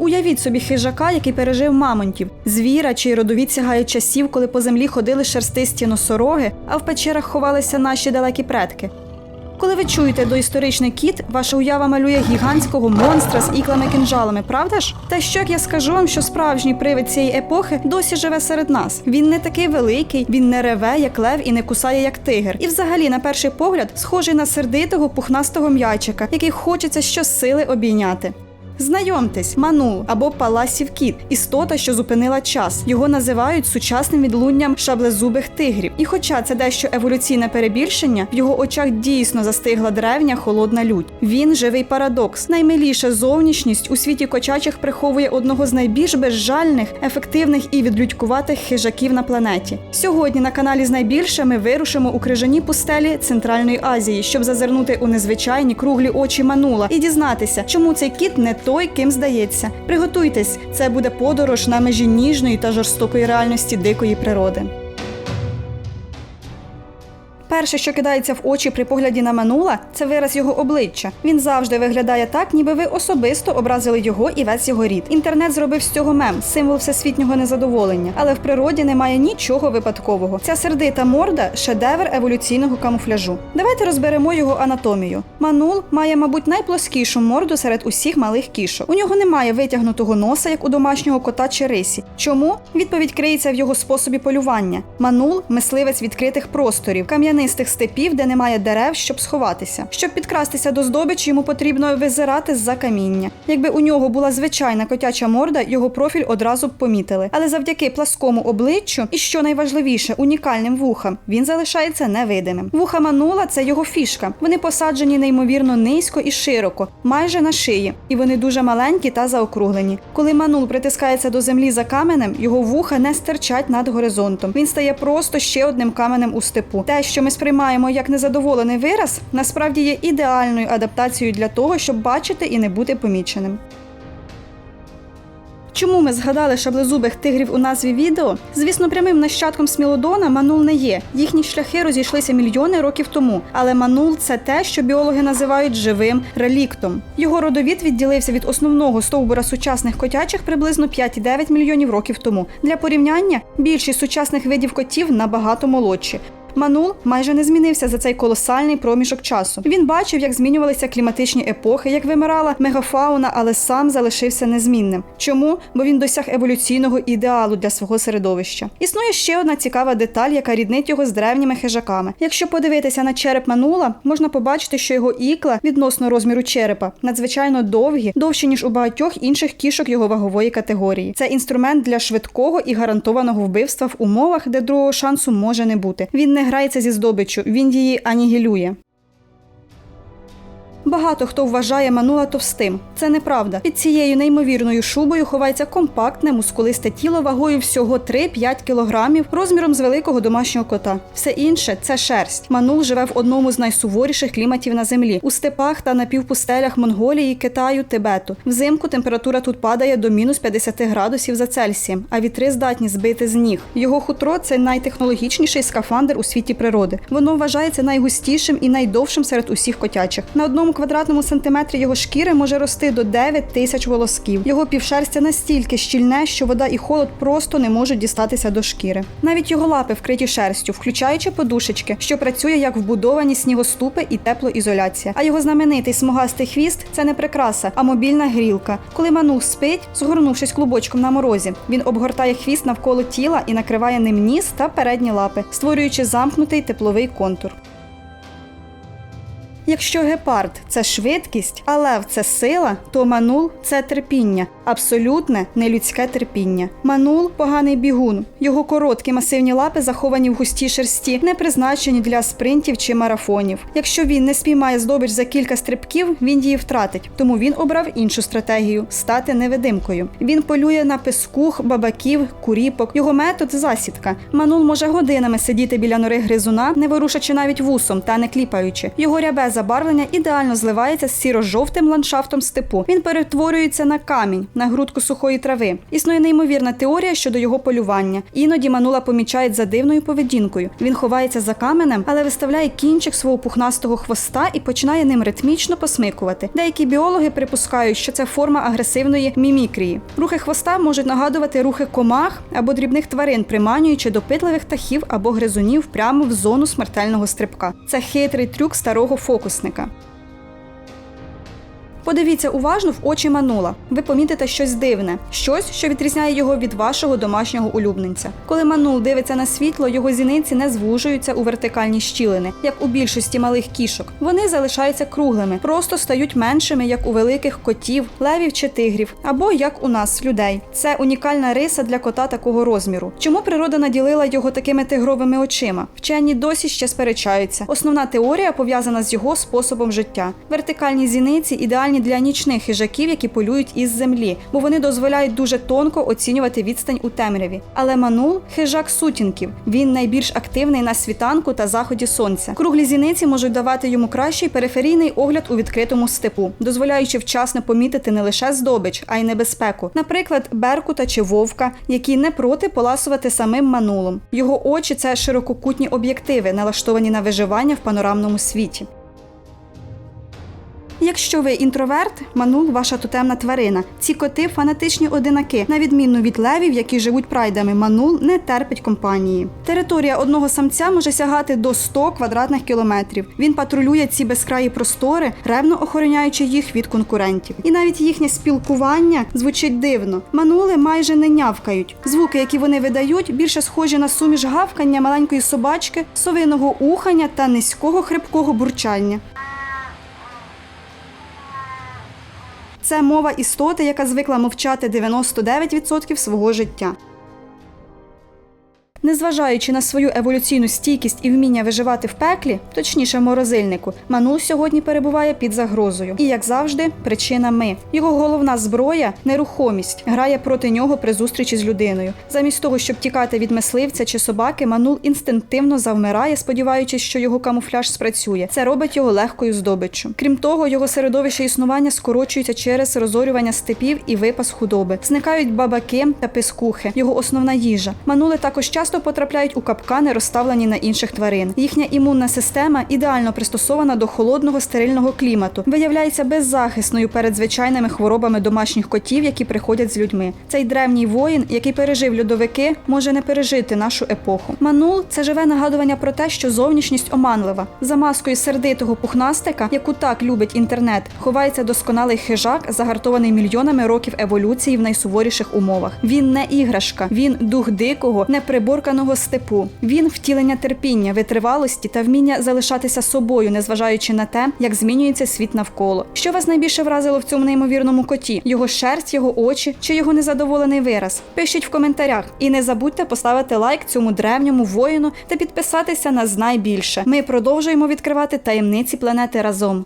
Уявіть собі хижака, який пережив мамонтів, звіра, чий родовід сягає часів, коли по землі ходили шерстисті носороги, а в печерах ховалися наші далекі предки. Коли ви чуєте доісторичний кіт, ваша уява малює гігантського монстра з іклами кінжалами, правда ж? Та що як я скажу вам, що справжній привид цієї епохи досі живе серед нас? Він не такий великий, він не реве, як лев, і не кусає, як тигр. І взагалі, на перший погляд, схожий на сердитого пухнастого м'ячика, який хочеться щосили обійняти. Знайомтесь, Манул або Паласів кіт, істота, що зупинила час. Його називають сучасним відлунням шаблезубих тигрів. І хоча це дещо еволюційне перебільшення, в його очах дійсно застигла древня холодна лють. Він живий парадокс. Наймиліша зовнішність у світі кочачих приховує одного з найбільш безжальних, ефективних і відлюдькуватих хижаків на планеті. Сьогодні на каналі з найбільше ми вирушимо у крижані пустелі Центральної Азії, щоб зазирнути у незвичайні круглі очі Манула і дізнатися, чому цей кіт не той, ким здається. Приготуйтесь, це буде подорож на межі ніжної та жорстокої реальності дикої природи. Перше, що кидається в очі при погляді на Манула, це вираз його обличчя. Він завжди виглядає так, ніби ви особисто образили його і весь його рід. Інтернет зробив з цього мем, символ всесвітнього незадоволення. Але в природі немає нічого випадкового. Ця сердита морда шедевр еволюційного камуфляжу. Давайте розберемо його анатомію. Манул має, мабуть, найплоскішу морду серед усіх малих кішок. У нього немає витягнутого носа, як у домашнього кота чи рисі. Чому? Відповідь криється в його способі полювання. Манул мисливець відкритих просторів, кам'янистих степів, де немає дерев, щоб сховатися. Щоб підкрастися до здобичі, йому потрібно визирати з-за каміння. Якби у нього була звичайна котяча морда, його профіль одразу б помітили. Але завдяки пласкому обличчю і що найважливіше, унікальним вухам, він залишається невидимим. Вуха манула це його фішка. Вони посаджені неймовірно низько і широко, майже на шиї, і вони дуже маленькі та заокруглені. Коли манул притискається до землі за каменем, його вуха не стирчать над горизонтом. Він стає просто ще одним каменем у степу. Те, що ми сприймаємо як незадоволений вираз, насправді є ідеальною адаптацією для того, щоб бачити і не бути поміченим. Чому ми згадали шаблезубих тигрів у назві відео? Звісно, прямим нащадком Смілодона Манул не є. Їхні шляхи розійшлися мільйони років тому. Але Манул це те, що біологи називають живим реліктом. Його родовід відділився від основного стовбура сучасних котячих приблизно 5,9 мільйонів років тому. Для порівняння більшість сучасних видів котів набагато молодші. Манул майже не змінився за цей колосальний проміжок часу. Він бачив, як змінювалися кліматичні епохи, як вимирала мегафауна, але сам залишився незмінним. Чому? Бо він досяг еволюційного ідеалу для свого середовища. Існує ще одна цікава деталь, яка ріднить його з древніми хижаками. Якщо подивитися на череп манула, можна побачити, що його ікла відносно розміру черепа надзвичайно довгі, довші ніж у багатьох інших кішок його вагової категорії. Це інструмент для швидкого і гарантованого вбивства в умовах, де другого шансу може не бути. Він не грається зі здобиччю, він її анігілює. Багато хто вважає Манула товстим. Це неправда. Під цією неймовірною шубою ховається компактне, мускулисте тіло вагою всього 3-5 кілограмів, розміром з великого домашнього кота. Все інше це шерсть. Манул живе в одному з найсуворіших кліматів на землі у степах та напівпустелях Монголії, Китаю, Тибету. Взимку температура тут падає до мінус 50 градусів за Цельсієм, а вітри здатні збити з ніг. Його хутро це найтехнологічніший скафандр у світі природи. Воно вважається найгустішим і найдовшим серед усіх котячих. На одному квадратному сантиметрі його шкіри може рости до 9 тисяч волосків. Його півшерстя настільки щільне, що вода і холод просто не можуть дістатися до шкіри. Навіть його лапи вкриті шерстю, включаючи подушечки, що працює як вбудовані снігоступи і теплоізоляція. А його знаменитий смугастий хвіст це не прикраса, а мобільна грілка. Коли манул спить, згорнувшись клубочком на морозі, він обгортає хвіст навколо тіла і накриває ним ніс та передні лапи, створюючи замкнутий тепловий контур. Якщо гепард це швидкість, а лев це сила, то манул це терпіння, абсолютне нелюдське терпіння. Манул поганий бігун. Його короткі масивні лапи заховані в густій шерсті, не призначені для спринтів чи марафонів. Якщо він не спіймає здобич за кілька стрибків, він її втратить. Тому він обрав іншу стратегію стати невидимкою. Він полює на пескух, бабаків, куріпок. Його метод засідка. Манул може годинами сидіти біля нори гризуна, не ворушачи навіть вусом та не кліпаючи. Його рябе забарвлення ідеально зливається з сіро-жовтим ландшафтом степу. Він перетворюється на камінь, на грудку сухої трави. Існує неймовірна теорія щодо його полювання. Іноді манула помічають за дивною поведінкою. Він ховається за каменем, але виставляє кінчик свого пухнастого хвоста і починає ним ритмічно посмикувати. Деякі біологи припускають, що це форма агресивної мімікрії. Рухи хвоста можуть нагадувати рухи комах або дрібних тварин, приманюючи допитливих птахів або гризунів прямо в зону смертельного стрибка. Це хитрий трюк старого фокусника. Подивіться уважно в очі манула. Ви помітите щось дивне, щось, що відрізняє його від вашого домашнього улюбленця. Коли манул дивиться на світло, його зіниці не звужуються у вертикальні щілини, як у більшості малих кішок. Вони залишаються круглими, просто стають меншими, як у великих котів, левів чи тигрів, або як у нас, людей. Це унікальна риса для кота такого розміру. Чому природа наділила його такими тигровими очима? Вчені досі ще сперечаються. Основна теорія пов'язана з його способом життя. Вертикальні зіниці ідеальні для нічних хижаків, які полюють із землі, бо вони дозволяють дуже тонко оцінювати відстань у темряві. Але манул хижак сутінків. Він найбільш активний на світанку та заході сонця. Круглі зіниці можуть давати йому кращий периферійний огляд у відкритому степу, дозволяючи вчасно помітити не лише здобич, а й небезпеку. Наприклад, беркута чи вовка, які не проти поласувати самим манулом. Його очі це ширококутні об'єктиви, налаштовані на виживання в панорамному світі. Якщо ви інтроверт, манул ваша тотемна тварина. Ці коти фанатичні одинаки. На відміну від левів, які живуть прайдами, манул не терпить компанії. Територія одного самця може сягати до 100 квадратних кілометрів. Він патрулює ці безкраї простори, ревно охороняючи їх від конкурентів. І навіть їхнє спілкування звучить дивно. Манули майже не нявкають. Звуки, які вони видають, більше схожі на суміш гавкання маленької собачки, совиного ухання та низького хрипкого бурчання. Це мова істоти, яка звикла мовчати 99% свого життя. Незважаючи на свою еволюційну стійкість і вміння виживати в пеклі, точніше в морозильнику, Манул сьогодні перебуває під загрозою. І, як завжди, причина ми. Його головна зброя нерухомість, грає проти нього при зустрічі з людиною. Замість того, щоб тікати від мисливця чи собаки, Манул інстинктивно завмирає, сподіваючись, що його камуфляж спрацює. Це робить його легкою здобиччю. Крім того, його середовище існування скорочується через розорювання степів і випас худоби. Зникають бабаки та пискухи, його основна їжа. Манули також часто потрапляють у капкани, розставлені на інших тварин. Їхня імунна система ідеально пристосована до холодного стерильного клімату, виявляється беззахисною перед звичайними хворобами домашніх котів, які приходять з людьми. Цей древній воїн, який пережив льодовики, може не пережити нашу епоху. Манул це живе нагадування про те, що зовнішність оманлива. За маскою сердитого пухнастика, яку так любить інтернет, ховається досконалий хижак, загартований мільйонами років еволюції в найсуворіших умовах. Він не іграшка, він дух дикого, неприборканого степу. Він втілення терпіння, витривалості та вміння залишатися собою, незважаючи на те, як змінюється світ навколо. Що вас найбільше вразило в цьому неймовірному коті? Його шерсть, його очі чи його незадоволений вираз? Пишіть в коментарях і не забудьте поставити лайк цьому древньому воїну та підписатися на Знай більше. Ми продовжуємо відкривати таємниці планети разом.